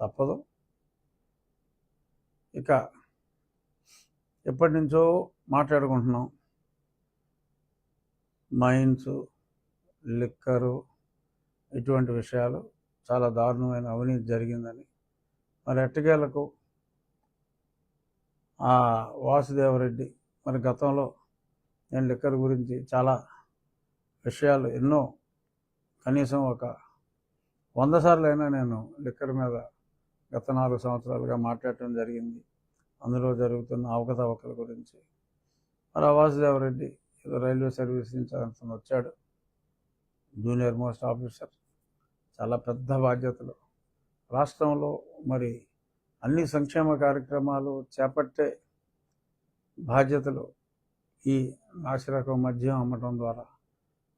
తప్పదు. ఇక ఎప్పటి నుంచో మాట్లాడుకుంటున్నాం. మైన్స్ లిక్కరు ఇటువంటి విషయాలు చాలా దారుణమైన అవినీతి జరిగిందని మరి ఎట్టకేలకు ఆ వాసుదేవరెడ్డి మరి గతంలో నేను లిక్కర్ గురించి చాలా విషయాలు ఎన్నో కనీసం ఒక వంద సార్లు అయినా నేను లిక్కర్ మీద గత నాలుగు సంవత్సరాలుగా మాట్లాడటం జరిగింది. అందులో జరుగుతున్న అవకతవకల గురించి. మరి ఆ వాసుదేవరెడ్డి ఏదో రైల్వే సర్వీస్ నుంచి అతను వచ్చాడు. Junior most officer. చాలా పెద్ద బాధ్యతలు. రాష్ట్రంలో మరి అన్ని సంక్షేమ కార్యక్రమాలు చేపట్టే బాధ్యతలు ఈ నాసిరకం మద్యం అమ్మటం ద్వారా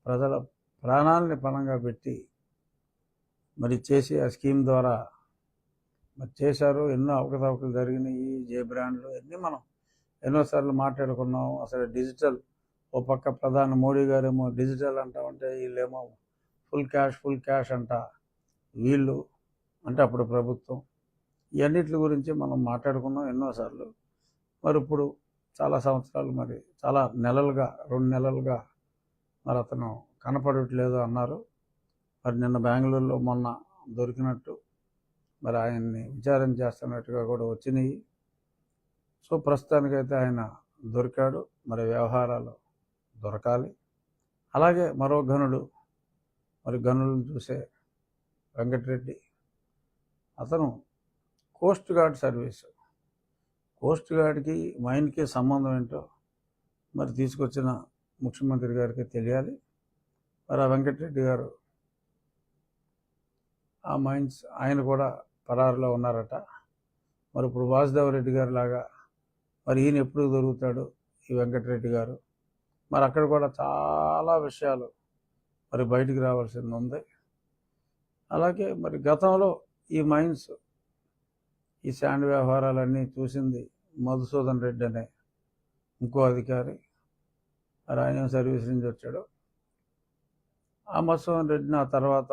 ప్రజల ప్రాణాలని పణంగా పెట్టి మరి చేసి ఆ స్కీమ్ ద్వారా మరి చేశారు ఎన్నో అవకతవకలు జరిగినాయి జే బ్రాండ్లు అన్నీ మనం ఎన్నోసార్లు మాట్లాడుకున్నాం. అసలు డిజిటల్ ఓ పక్క ప్రధాని మోడీ గారేమో డిజిటల్ అంటామంటే వీళ్ళేమో ఫుల్ క్యాష్ ఫుల్ క్యాష్ అంట. వీళ్ళు అంటే అప్పుడు ప్రభుత్వం. ఇవన్నిటి గురించి మనం మాట్లాడుకున్నాం ఎన్నోసార్లు మరి ఇప్పుడు చాలా సంవత్సరాలు మరి చాలా నెలలుగా రెండు నెలలుగా మరి అతను కనపడట్లేదు అన్నారు. మరి నిన్న బెంగళూరులో మొన్న దొరికినట్టు మరి ఆయన్ని విచారణ చేస్తున్నట్టుగా కూడా వచ్చినాయి. సో ప్రస్తుతానికైతే ఆయన దొరికాడు. మరి వ్యవహారాలు దొరకాలి. అలాగే మరో గనుడు మరి గనులను చూసే వెంకటరెడ్డి అతను కోస్ట్ గార్డ్ సర్వీస్. కోస్ట్ గార్డ్కి మైన్కి సంబంధం ఏంటో మరి తీసుకొచ్చిన ముఖ్యమంత్రి గారికి తెలియాలి. మరి ఆ వెంకటరెడ్డి గారు ఆ మైన్స్ ఆయన కూడా పరారులో ఉన్నారట. మరి ఇప్పుడు వాసుదేవ రెడ్డి గారు లాగా మరి ఈయన ఎప్పుడు దొరుకుతాడు ఈ వెంకటరెడ్డి గారు? మరి అక్కడ కూడా చాలా విషయాలు మరి బయటికి రావాల్సింది ఉంది. అలాగే మరి గతంలో ఈ మైన్స్ ఈ శాండ్ వ్యవహారాలన్నీ చూసింది మధుసూదన్ రెడ్డి అనే ఇంకో అధికారి. మరి ఆయన సర్వీస్ నుంచి వచ్చాడు? ఆ మధుసూదన్ రెడ్డిని ఆ తర్వాత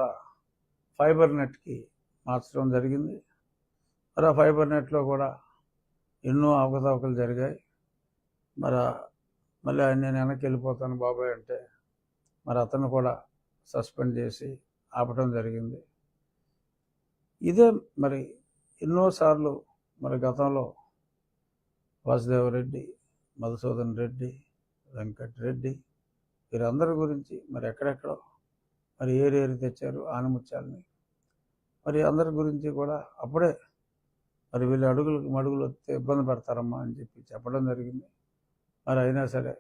ఫైబర్ నెట్కి మార్చడం జరిగింది. మరి ఆ ఫైబర్ నెట్లో కూడా ఎన్నో అవకతవకలు జరిగాయి. మరి మళ్ళీ ఆయన నేను వెనక్కి వెళ్ళిపోతాను బాబాయ్ అంటే మరి అతను కూడా సస్పెండ్ చేసి ఆపటం జరిగింది. ఇదే మరి ఎన్నోసార్లు మరి గతంలో వాసుదేవరెడ్డి మధుసూదన్ రెడ్డి వెంకట్ రెడ్డి వీరందరి గురించి మరి ఎక్కడెక్కడో మరి ఏరేరు తెచ్చారు ఆనముత్యాలని మరి అందరి గురించి కూడా అప్పుడే మరి వీళ్ళు అడుగులకు మడుగులు వస్తే ఇబ్బంది పడతారమ్మా అని చెప్పి చెప్పడం జరిగింది. మరి అయినా సరే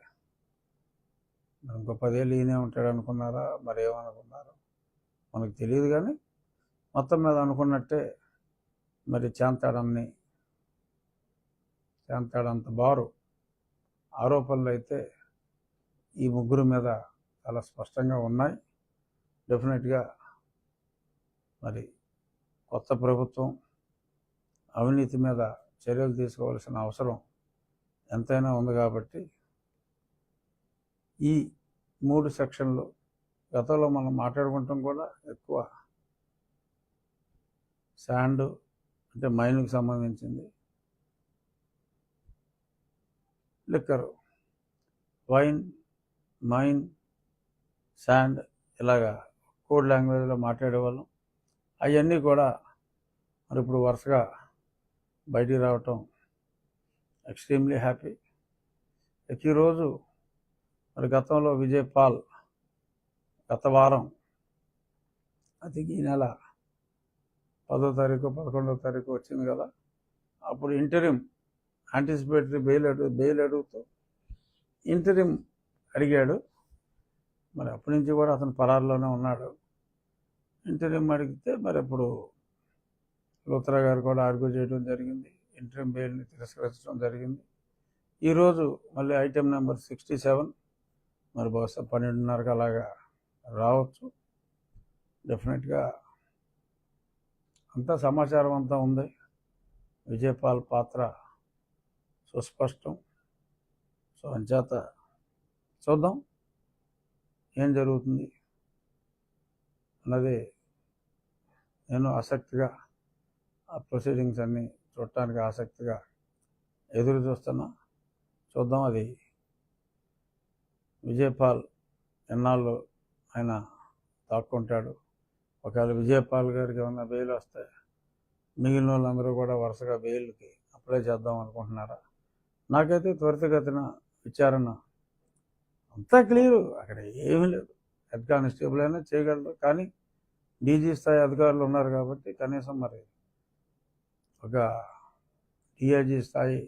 మరి ఇంకో పదేళ్ళు ఈయనే ఉంటాడు అనుకున్నారా? మరి ఏమనుకున్నారా? మనకు తెలియదు కానీ మొత్తం మీద అనుకున్నట్టే మరి చేంతాడన్ని చేంతాడంత బారు ఆరోపణలు అయితే ఈ ముగ్గురు మీద చాలా స్పష్టంగా ఉన్నాయి. డెఫినెట్గా మరి కొత్త ప్రభుత్వం అవినీతి మీద చర్యలు తీసుకోవాల్సిన అవసరం ఎంతైనా ఉంది కాబట్టి ఈ మూడు సెక్షన్లు గతంలో మనం మాట్లాడుకుంటాం కూడా ఎక్కువ శాండ్ అంటే మైన్కి సంబంధించింది. లిక్కర్ వైన్ మైన్ శాండ్ ఇలాగా కోడ్ లాంగ్వేజ్లో మాట్లాడేవాళ్ళం. అవన్నీ కూడా మరి ఇప్పుడు వరుసగా బయటికి రావటం ఎక్స్ట్రీమ్లీ హ్యాపీ. ఇక ఈరోజు మరి గతంలో విజయ్ పాల్ గత వారం అది ఈ నెల పదో తారీఖు పదకొండో తారీఖు వచ్చింది కదా అప్పుడు ఇంటరిమ్ యాంటిసిపేటరీ బెయిల్ అడుగు బెయిల్ అడుగుతూ ఇంటరిమ్ అడిగాడు. మరి అప్పటి నుంచి కూడా అతను పరారులోనే ఉన్నాడు. ఇంటర్వ్యూ అడిగితే మరి ఇప్పుడు లూత్రా గారు కూడా ఆర్గ్యూ చేయడం జరిగింది. ఇంటర్వ్యూ బెయిల్ని తిరస్కరించడం జరిగింది. ఈరోజు మళ్ళీ ఐటెం నెంబర్ సిక్స్టీ సెవెన్. మరి బహుశా పన్నెండున్నరకు అలాగా రావచ్చు. డెఫినెట్గా అంతా సమాచారం అంతా ఉంది. విజయపాల్ పాత్ర సుస్పష్టం. సో అంచేత చూద్దాం. ఏం జరుగుతుంది? అన్నది నేను ఆసక్తిగా ఆ ప్రొసీడింగ్స్ అన్నీ చూడటానికి ఆసక్తిగా ఎదురు చూస్తున్నా. చూద్దాం అది విజయపాల్ ఎన్నాళ్ళు ఆయన దాక్కుంటాడు. ఒకవేళ విజయపాల్ గారికి ఏమన్నా బెయిల్ వస్తే మిగిలిన వాళ్ళందరూ కూడా వరుసగా బెయిల్కి అప్లై చేద్దాం అనుకుంటున్నారా? నాకైతే త్వరితగతిన విచారణ అంతా క్లియర్ అక్కడ ఏమీ లేదు. హెడ్ కానిస్టేబుల్ అయినా చేయగలరు. కానీ డీజీ స్థాయి అధికారులు ఉన్నారు కాబట్టి కనీసం మరి ఒక డిఐజీ స్థాయి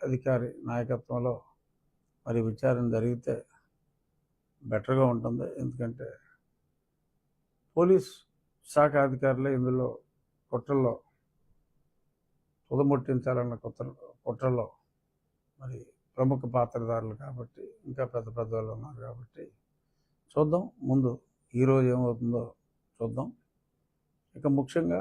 అధికారి నాయకత్వంలో మరి విచారణ జరిగితే బెటర్గా ఉంటుంది. ఎందుకంటే పోలీస్ శాఖ అధికారులే ఇందులో కుట్రల్లో తుదముట్టించాలన్న కుట్ర కుట్రలో మరి ప్రముఖ పాత్రదారులు కాబట్టి ఇంకా పెద్ద పెద్ద వాళ్ళు ఉన్నారు కాబట్టి చూద్దాం. ముందు ఈరోజు ఏమవుతుందో చూద్దాం. ఇక ముఖ్యంగా